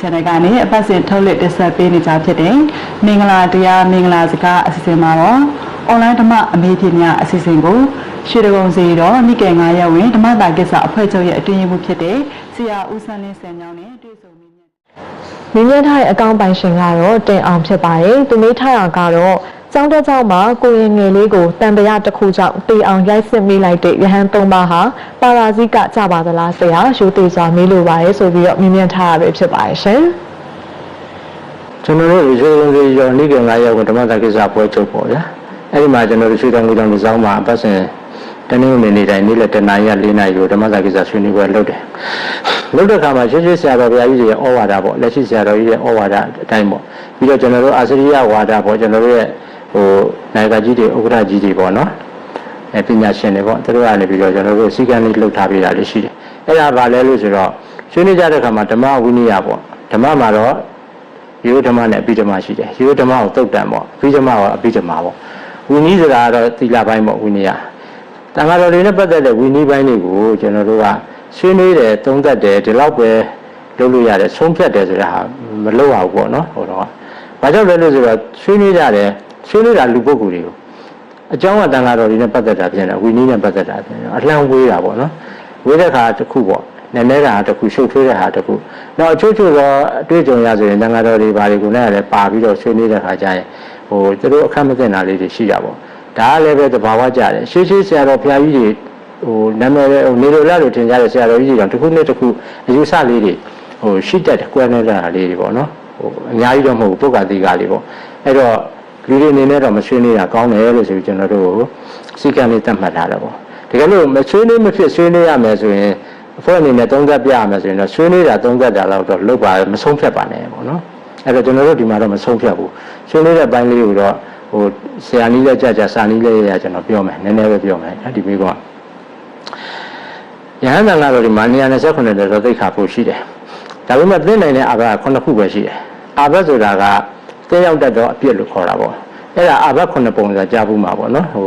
channel ကနေအပတ်စဉ်ထုတ်လွှင့်တင်ဆက်ပေးနေကြဖြစ်တယ်။မင်္ဂလာတရားမင်္ဂလာစကားအစီအစဉ်မှာတော့ online ဓမ္မအမေဖြေများအစီအစဉ်ကိုရွှေဒဂုံစီတော့မိကေ9ရက်ဝင်ဓမ္မတာကိစ္စအဖွဲ့ချုပ်ရဲ့အတွင်းရေးမှူးဖြစ်တဲ့ဆရာဦးစန်းလင်းစံညောင်းနဲ့တွေ့ဆုံမိမြတ်မြင်းမြတ်ထားတဲ့အကောင့်ပိုင်ရှင်ကတော့တင်အောင်ဖြစ်ပါတယ်။သူမေးထားတာကတော့ ကျောင်းတက်ကျောင်းမှာကိုရင်ငယ်လေးကိုတန်တရားတစ်ခုကြောင့်တေအောင်ရိုက်စစ်မိလိုက်တဲ့ရဟန်းသုံးပါးဟာပါရာဇိကကြပါသလားဆရာရိုးသေးစွာမေးလိုပါတယ်ဆိုပြီးတော့မြင်းမြတ်ထားရပဲဖြစ်ပါတယ်ရှင်ကျွန်တော်တို့ရေလုံးစီရောနိကေ9ရက်ကိုဓမ္မတာကိစ္စပွဲချုပ်ပေါ့ဗျာအဲ့ဒီမှာကျွန်တော်တို့ရွှေတောင်ငူတောင်ဒီဆောင်မှာအပတ်စဉ်တနင်္ဂနွေနေ့တိုင်းနေ့လယ်တနာရီ4နာရီကိုဓမ္မတာကိစ္စဆွေးနွေးပွဲလုပ်တယ်လုပ်တဲ့အခါမှာရှင်းရှင်းဆရာတော်ဘုရားကြီးရဲ့ဩဝါဒပေါ့လက်ရှိဆရာတော်ကြီးရဲ့ဩဝါဒအတိုင်းပေါ့ပြီးတော့ကျွန်တော်တို့အာစရိယဝါဒပေါ့ကျွန်တော်တို့ရဲ့ ဟိုနိုင်ကကြီးတွေဥက္ကဋ္ဌကြီးတွေပေါ့နော်အဲပညာရှင်တွေပေါ့သူတို့ကနေပြီးတော့ကျွန်တော်တို့စီကံလေးလှုပ်ထားပေးတာလေးရှိတယ်အဲ့ဒါဘာလဲလို့ဆိုတော့ဆွေးနွေးကြတဲ့အခါမှာဓမ္မဝိနည်းပေါ့ဓမ္မမှာတော့ရိုးဓမ္မနဲ့အပိဓမ္မရှိတယ်ရိုးဓမ္မကိုတုတ်တန်ပေါ့အပိဓမ္မကအပိဓမ္မပေါ့ဝိနည်းဆိုတာကတော့သီလပိုင်းပေါ့ဝိနည်းရတန်ခါတော်တွေနဲ့ပတ်သက်တဲ့ဝိနည်းပိုင်းတွေကိုကျွန်တော်တို့ကဆွေးနွေးတယ်သုံးသပ်တယ်ဒီလောက်ပဲလုပ်လို့ရတယ်ဆုံးဖြတ်တယ်ဆိုတာဟာမလုပ်အောင်ပေါ့နော်ဟိုတော့ဘာကြောင့်လဲလို့ဆိုတော့ဆွေးနွေးကြတယ် ဆွေးနွေးတာလူပုဂ္ဂိုလ်တွေကိုအကြောင်းကတန်ခါတော်တွေနဲ့ပတ်သက်တာပြင်တယ်ဝိနည်းနဲ့ပတ်သက်တာပြင်တယ်အလှမ်းဝေးတာပေါ့နော်ဝေးတဲ့ခါတစ်ခုပေါ့နည်းနည်းကတစ်ခုရှုပ်ထွေးတဲ့ဟာတစ်ခုနောက်အချို့ချို့တော့အတွေ့အကြုံရဆိုရင်တန်ဃာတော်တွေဘာတွေကိုလည်းလည်းပါပြီးတော့ဆွေးနွေးတဲ့ခါကျရင်ဟိုသူတို့အခက်မသိတာလေးတွေရှိတာပေါ့ဒါကလည်းပဲသဘာဝကြတယ်ရှေးရှေးဆရာတော်ဘုရားကြီးတွေဟိုနာမည်ဟိုနေလိုလာလို့ထင်ကြတဲ့ဆရာတော်ကြီးတွေတော့တစ်ခုနဲ့တစ်ခုအယူဆလေးတွေဟိုရှိတတ်တယ်ကွဲနေတာလေးတွေပေါ့နော်ဟိုအများကြီးတော့မဟုတ်ဘူးပုဂ္ဂတိကလေးပေါ့အဲ့တော့ လူတွေအနေနဲ့တော့မဆွေးနွေးတာကောင်းတယ်လို့ဆိုပြီးကျွန်တော်တို့စီကံလေးသတ်မှတ်ထားတယ်ပေါ့တကယ်လို့မဆွေးနွေးမဖြစ်ဆွေးနွေးရမယ်ဆိုရင်အဖွဲ့အနေနဲ့သုံးသပ်ပြရမယ်ဆိုရင်တော့ဆွေးနွေးတာသုံးသပ်တာတော့တော့လုပ်ပါမဆုံးဖြတ်ပါနဲ့ပေါ့နော်အဲ့တော့ကျွန်တော်တို့ဒီမှာတော့မဆုံးဖြတ်ဘူးဆွေးနွေးတဲ့ပိုင်းလေးကိုတော့ဟိုဆရာနီးလက်ကြကြစာနီးလက်ရကျွန်တော်ပြောမယ်နည်းနည်းပဲပြောမယ်အဲ့ဒီမိကောယဟန်တန်ကတော့ဒီမှာ129တဲ့တော့သိခါဖို့ရှိတယ်ဒါပေမဲ့သိနိုင်တဲ့အာဘက9ခုပဲရှိတယ်အာဘဆိုတာက တင်းရောက်တတ်တော့အပြစ်လို့ခေါ်တာပေါ့အဲ့ဒါအာဘ9ပုံစံကြားဘူးမှာပေါ့နော်ဟို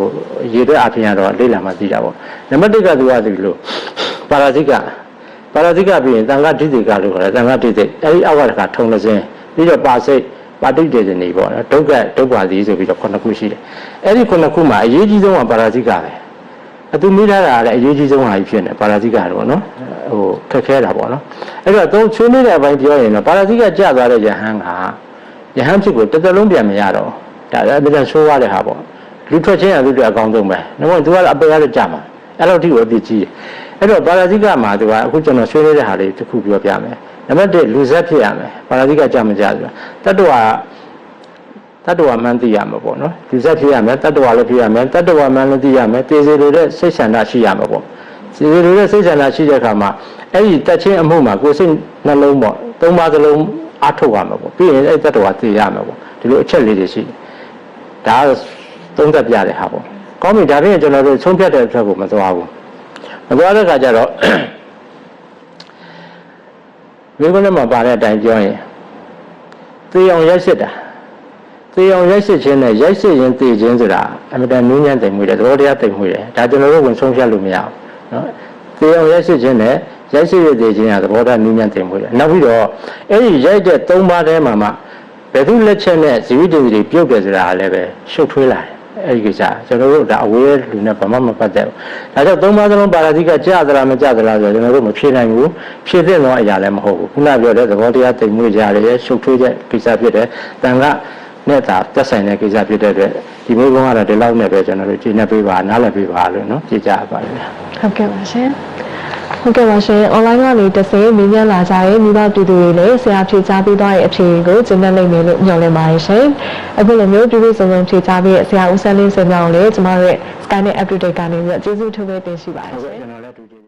ရေတဲ့အာဖျင်ကတော့လေ့လာမှသိတာပေါ့နံပါတ်1ကသူကဆိုလို့ပါရာဇိကပါရာဇိကပြီးရင်တန်ခါဒိဋ္ဌိကလို့ခေါ်တယ်တန်ခါဒိဋ္ဌိအဲဒီအောက်ကတခါထုံလစင်းပြီးတော့ပါစိတ်ပါဋိတေဇနေပေါ့နော်ဒုက္ခဒုက္ခသီဆိုပြီးတော့ခုနှစ်ခုရှိတယ်အဲဒီခုနှစ်ခုမှာအရေးကြီးဆုံးကပါရာဇိကပဲအတူမိထားတာလည်းအရေးကြီးဆုံးဟာကြီးဖြစ်နေပါရာဇိကတော့နော်ဟိုခက်ခဲတာပေါ့နော်အဲ့တော့သုံးချွေးနေတဲ့အပိုင်းပြောရင်တော့ပါရာဇိကကျသွားတဲ့ယဟန်က ယဟန်ဖြစ်ကိုတစ်သက်လုံးပြန်မရတော့ဒါလည်းအပြန်ဆိုးရတဲ့ဟာပေါ့လူထွက်ချင်းရလူတွေအကောင်းဆုံးပဲ။ဒါမှမဟုတ်သူကအပေရတော့ကြာမှာ။အဲ့လိုထိကိုအပြစ်ကြီးတယ်။အဲ့တော့ပါရာဇိကမှာသူကအခုကျွန်တော်ဆွေးနွေးတဲ့ဟာလေးတစ်ခုပြောပြမယ်။နံပါတ်1လူဆက်ဖြစ်ရမယ်။ပါရာဇိကကြာမကြာဆိုတာတတ္တဝါတတ္တဝါမှန်းသိရမှာပေါ့နော်။လူဆက်ဖြစ်ရမယ်တတ္တဝါလည်းဖြစ်ရမယ်တတ္တဝါမှန်းလည်းသိရမယ်တေစီလိုတဲ့စိတ်ဆန္ဒရှိရမှာပေါ့။စီစီလိုတဲ့စိတ်ဆန္ဒရှိတဲ့အခါမှာအဲ့ဒီတက်ချင်းအမှုမှာကိုယ်စိတ်နှလုံးပေါ့သုံးပါးစလုံး အထုတ်ရမှာပေါ့ပြီးရင်အဲ့တတ္တဝါသိရမှာပေါ့ဒီလိုအချက်လေးတွေရှိဒါကသုံးသပ်ပြတဲ့ဟာပေါ့ကောင်းပြီဒါဖြင့်ကျွန်တော်တို့ဆုံးဖြတ်တဲ့အချက်ကိုမသွားဘူးမသွားတဲ့အခါကျတော့မိဘနဲ့မှပါတဲ့အတိုင်းပြောရင်သေအောင်ရိုက်စစ်တာသေအောင်ရိုက်စစ်ခြင်းနဲ့ရိုက်စစ်ရင်သေခြင်းဆိုတာအမြဲတမ်းနူးညံ့သိမ်မှုတယ်သဘောတရားသိမ်မှုတယ်ဒါကျွန်တော်တို့ဝင်ဆုံးဖြတ်လို့မရဘူးနော်သေအောင်ရိုက်စစ်ခြင်းနဲ့ ရိုက်စစ်ရသေခြင်းကသဘောတရားနူးညံ့တိမ်မွေးတယ်နောက်ပြီးတော့အဲ့ဒီရိုက်တဲ့သုံးပါးထဲမှာမှဘယ်သူလက်ချက်နဲ့ဇီဝိတ္တိတွေပြုတ်တယ်ဆိုတာလည်းပဲရှုပ်ထွေးလာတယ်အဲ့ဒီကိစ္စကျွန်တော်တို့ဒါအဝေးလူနဲ့ဘာမှမပတ်သက်ဘူးဒါကြောင့်သုံးပါးစလုံးပါရာဇိကကြာသလားမကြာသလားဆိုတော့ကျွန်တော်တို့မဖြေနိုင်ဘူးဖြေသင့်သောအရာလည်းမဟုတ်ဘူးခုနပြောတဲ့သဘောတရားတိမ်မွေးကြတယ်ရှုပ်ထွေးတဲ့ကိစ္စဖြစ်တယ်တန်ခါနဲ့သာသက်ဆိုင်တဲ့ကိစ္စဖြစ်တဲ့အတွက်ဒီမိဘကတော့ဒီလောက်နဲ့ပဲကျွန်တော်တို့ကြည်နေပေးပါနားလည်ပေးပါလို့နော်ကြည်ကြပါလိမ့်မယ်ဟုတ်ကဲ့ပါရှင် ဟုတ်ကဲ့ပါရှင် online ကနေတစ်စိမြင်းမြတ်လာကြရဲ့မိဘပြည်သူတွေလည်းဆရာဖြေချပေးသွားတဲ့အဖြေကိုကျင့်တတ်နိုင်မယ်လို့ညွှန်လင်းပါတယ်ရှင်အခုလိုမျိုးပြည်သူစုံစုံဖြေချပေးတဲ့ဆရာဦးဆန်းလင်းစင်ကြောင်းလည်းကျမတို့ရဲ့ Skynet update ကနေပြီးတော့ကျေးဇူးထုတ်ပေးတင်ရှိပါတယ်ဟုတ်ရှင်